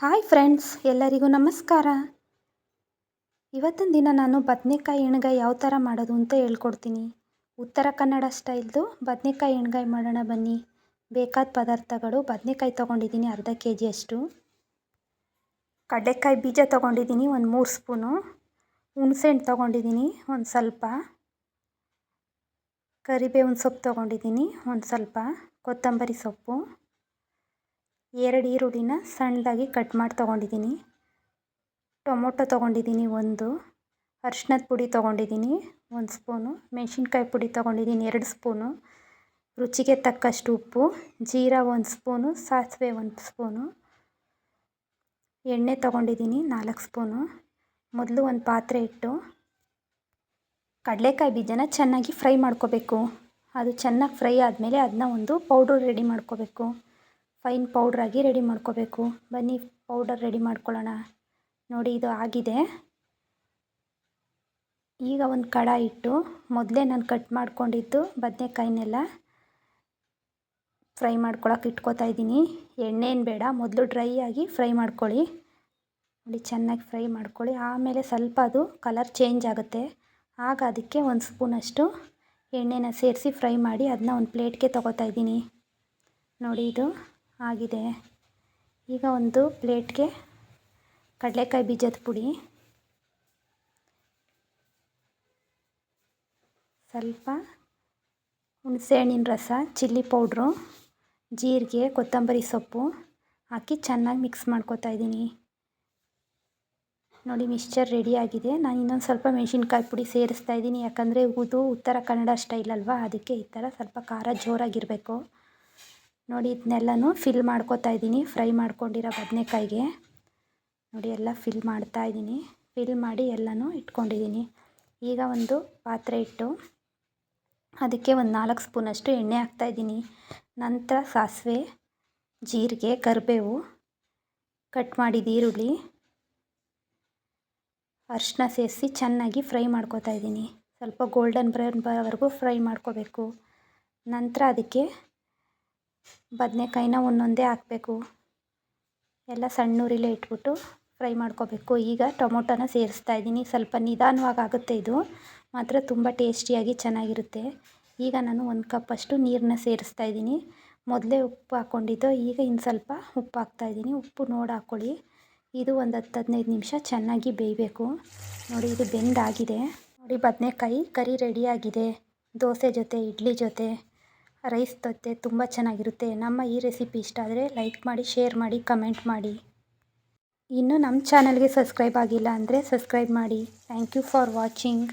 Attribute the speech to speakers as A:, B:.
A: Hi friends, ಎಲ್ಲರಿಗೂ ನಮಸ್ಕಾರ. ಇವತ್ತಿನ ದಿನ ನಾನು ಬದನೆಕಾಯಿ ಎಣ್ಗಾಯಿ ಯಾವ ಥರ ಮಾಡೋದು ಅಂತ ಹೇಳ್ಕೊಡ್ತೀನಿ. ಉತ್ತರ ಕನ್ನಡ ಸ್ಟೈಲ್ದು ಬದನೆಕಾಯಿ ಎಣ್ಗಾಯಿ ಮಾಡೋಣ ಬನ್ನಿ. ಬೇಕಾದ ಪದಾರ್ಥಗಳು, ಬದನೆಕಾಯಿ ತೊಗೊಂಡಿದ್ದೀನಿ ಅರ್ಧ ಕೆ ಜಿಯಷ್ಟು ಕಡಲೆಕಾಯಿ ಬೀಜ ತೊಗೊಂಡಿದ್ದೀನಿ ಒಂದು ಮೂರು ಸ್ಪೂನು. ಹುಣಸೆಹಣ್ಣು ತೊಗೊಂಡಿದ್ದೀನಿ ಒಂದು ಸ್ವಲ್ಪ. ಕರಿಬೇವಿನ ಸೊಪ್ಪು ತೊಗೊಂಡಿದ್ದೀನಿ ಒಂದು ಸ್ವಲ್ಪ. ಕೊತ್ತಂಬರಿ ಸೊಪ್ಪು. ಎರಡು ಈರುಳ್ಳಿನ ಸಣ್ಣದಾಗಿ ಕಟ್ ಮಾಡಿ ತೊಗೊಂಡಿದ್ದೀನಿ. ಟೊಮೊಟೊ ತೊಗೊಂಡಿದ್ದೀನಿ ಒಂದು ಅರ್ಶಿನದ ಪುಡಿ ತೊಗೊಂಡಿದ್ದೀನಿ ಒಂದು ಸ್ಪೂನು, ಮೆಣಸಿನ್ಕಾಯಿ ಪುಡಿ ತೊಗೊಂಡಿದ್ದೀನಿ ಎರಡು ಸ್ಪೂನು, ರುಚಿಗೆ ತಕ್ಕಷ್ಟು ಉಪ್ಪು, ಜೀರಾ ಒಂದು ಸ್ಪೂನು, ಸಾಸಿವೆ ಒಂದು ಸ್ಪೂನು, ಎಣ್ಣೆ ತೊಗೊಂಡಿದ್ದೀನಿ ನಾಲ್ಕು ಸ್ಪೂನು, ಮೊದಲು ಒಂದು ಪಾತ್ರೆ ಇಟ್ಟು ಕಡಲೆಕಾಯಿ ಬೀಜನ ಚೆನ್ನಾಗಿ ಫ್ರೈ ಮಾಡ್ಕೋಬೇಕು. ಅದು ಚೆನ್ನಾಗಿ ಫ್ರೈ ಆದಮೇಲೆ ಅದನ್ನ ಒಂದು ಪೌಡ್ರ್ ರೆಡಿ ಮಾಡ್ಕೋಬೇಕು. ಫೈನ್ ಪೌಡ್ರಾಗಿ ರೆಡಿ ಮಾಡ್ಕೋಬೇಕು. ಬನ್ನಿ ಪೌಡರ್ ರೆಡಿ ಮಾಡ್ಕೊಳ್ಳೋಣ. ನೋಡಿ ಇದು ಆಗಿದೆ. ಈಗ ಒಂದು ಕಡಾಯಿ ಇಟ್ಟು ಮೊದಲೇ ನಾನು ಕಟ್ ಮಾಡ್ಕೊಂಡಿದ್ದು ಬದನೆಕಾಯಿನೆಲ್ಲ ಫ್ರೈ ಮಾಡ್ಕೊಳಕ್ಕೆ ಇಟ್ಕೋತಾ ಇದ್ದೀನಿ. ಎಣ್ಣೆನು ಬೇಡ, ಮೊದಲು ಡ್ರೈ ಆಗಿ ಫ್ರೈ ಮಾಡ್ಕೊಳ್ಳಿ. ನೋಡಿ ಚೆನ್ನಾಗಿ ಫ್ರೈ ಮಾಡ್ಕೊಳ್ಳಿ. ಆಮೇಲೆ ಸ್ವಲ್ಪ ಅದು ಕಲರ್ ಚೇಂಜ್ ಆಗುತ್ತೆ. ಆಗ ಅದಕ್ಕೆ ಒಂದು ಸ್ಪೂನಷ್ಟು ಎಣ್ಣೆನ ಸೇರಿಸಿ ಫ್ರೈ ಮಾಡಿ ಅದನ್ನ ಒಂದು ಪ್ಲೇಟ್ಗೆ ತೊಗೋತಾ ಇದ್ದೀನಿ. ನೋಡಿ ಇದು ಆಗಿದೆ. ಈಗ ಒಂದು ಪ್ಲೇಟ್ಗೆ ಕಡಲೆಕಾಯಿ ಬೀಜದ ಪುಡಿ. ಸ್ವಲ್ಪ ಹುಣಸೆಹಣ್ಣಿನ ರಸ, ಚಿಲ್ಲಿ ಪೌಡ್ರು, ಜೀರಿಗೆ, ಕೊತ್ತಂಬರಿ ಸೊಪ್ಪು ಹಾಕಿ ಚೆನ್ನಾಗಿ ಮಿಕ್ಸ್ ಮಾಡ್ಕೊತಾ ಇದ್ದೀನಿ. ನೋಡಿ, ಮಿಕ್ಸ್ಚರ್ ರೆಡಿಯಾಗಿದೆ ನಾನು ಇನ್ನೊಂದು ಸ್ವಲ್ಪ ಮೆಣಸಿನ್ಕಾಯಿ ಪುಡಿ ಸೇರಿಸ್ತಾ ಇದ್ದೀನಿ. ಯಾಕಂದರೆ ಇದು ಉತ್ತರ ಕನ್ನಡ ಸ್ಟೈಲ್ ಅಲ್ವಾ? ಅದಕ್ಕೆ ಈ ಥರ ಸ್ವಲ್ಪ ಖಾರ ಜೋರಾಗಿರಬೇಕು. ನೋಡಿ ಇದನ್ನೆಲ್ಲನೂ ಫಿಲ್ ಮಾಡ್ಕೋತಾ ಇದ್ದೀನಿ. ಫ್ರೈ ಮಾಡ್ಕೊಂಡಿರೋ ಬದನೆಕಾಯಿಗೆ. ನೋಡಿ, ಎಲ್ಲ ಫಿಲ್ ಮಾಡ್ತಾ ಇದ್ದೀನಿ. ಫಿಲ್ ಮಾಡಿ ಎಲ್ಲನೂ ಇಟ್ಕೊಂಡಿದ್ದೀನಿ. ಈಗ ಒಂದು ಪಾತ್ರೆ ಇಟ್ಟು ಅದಕ್ಕೆ ಒಂದು ನಾಲ್ಕು ಸ್ಪೂನಷ್ಟು ಎಣ್ಣೆ ಹಾಕ್ತಾಯಿದ್ದೀನಿ ನಂತರ ಸಾಸಿವೆ, ಜೀರಿಗೆ, ಕರಿಬೇವು ಕಟ್ ಮಾಡಿದ ಈರುಳ್ಳಿ ಅರಿಶಿನ ಸೇರಿಸಿ ಚೆನ್ನಾಗಿ ಫ್ರೈ ಮಾಡ್ಕೊತಾ ಇದ್ದೀನಿ. ಸ್ವಲ್ಪ ಗೋಲ್ಡನ್ ಬ್ರೌನ್ ಬರೋವರೆಗೂ ಫ್ರೈ ಮಾಡ್ಕೋಬೇಕು. ನಂತರ ಅದಕ್ಕೆ ಬದನೆಕಾಯಿನ ಒಂದೊಂದೇ ಹಾಕಬೇಕು. ಎಲ್ಲ ಸಣ್ಣ ಉರಿಲೇ ಇಟ್ಬಿಟ್ಟು ಫ್ರೈ ಮಾಡ್ಕೋಬೇಕು. ಈಗ ಟೊಮೊಟೊನ ಸೇರಿಸ್ತಾ ಇದ್ದೀನಿ. ಸ್ವಲ್ಪ ನಿಧಾನವಾಗಿ ಆಗುತ್ತೆ ಇದು. ಮಾತ್ರ ತುಂಬ ಟೇಸ್ಟಿಯಾಗಿ ಚೆನ್ನಾಗಿರುತ್ತೆ. ಈಗ ನಾನು ಒಂದು ಕಪ್ಪಷ್ಟು ನೀರನ್ನ ಸೇರಿಸ್ತಾ ಇದ್ದೀನಿ. ಮೊದಲೇ ಉಪ್ಪು ಹಾಕ್ಕೊಂಡಿದ್ದು. ಈಗ ಇನ್ನು ಸ್ವಲ್ಪ ಉಪ್ಪು ಹಾಕ್ತಾಯಿದ್ದೀನಿ ಉಪ್ಪು ನೋಡಿ ಹಾಕ್ಕೊಳ್ಳಿ. ಇದು ಒಂದು ಹತ್ತು ಹದಿನೈದು ನಿಮಿಷ ಚೆನ್ನಾಗಿ ಬೇಯಬೇಕು. ನೋಡಿ, ಇದು ಬೆಂದಾಗಿದೆ. ನೋಡಿ, ಬದನೇಕಾಯಿ ಕರಿ ರೆಡಿಯಾಗಿದೆ ದೋಸೆ ಜೊತೆ, ಇಡ್ಲಿ ಜೊತೆ. ರೈಸ್ ತತ್ತೆ ತುಂಬ ಚೆನ್ನಾಗಿರುತ್ತೆ. ನಮ್ಮ ಈ ರೆಸಿಪಿ ಇಷ್ಟ ಆದರೆ ಲೈಕ್ ಮಾಡಿ, ಶೇರ್ ಮಾಡಿ, ಕಮೆಂಟ್ ಮಾಡಿ. ಇನ್ನೂ ನಮ್ಮ ಚಾನಲ್ಗೆ ಸಬ್ಸ್ಕ್ರೈಬ್ ಆಗಿಲ್ಲ ಅಂದರೆ ಸಬ್ಸ್ಕ್ರೈಬ್ ಮಾಡಿ. Thank you for watching.